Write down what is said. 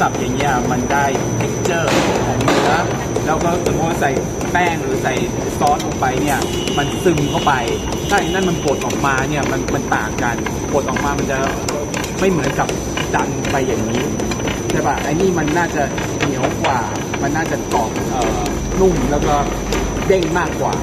สับอย่างเงี้ยมันได้เท็กเจอร์ของเนื้อแล้วก็สมมติว่าใส่แป้งหรือใส่ซอสลงไปเนี่ยมันซึมเข้าไป ถ้าอันนั้นมันบดออกมาเนี่ยมันมันต่างกันบดออกมามันจะไม่เหมือนกับดันไปอย่างนี้ใช่ปะไอ้นี่มันน่าจะเหนียวกว่า มันน่าจะกรอบเอ่อนุ่มแล้วก็เด้งมากกว่า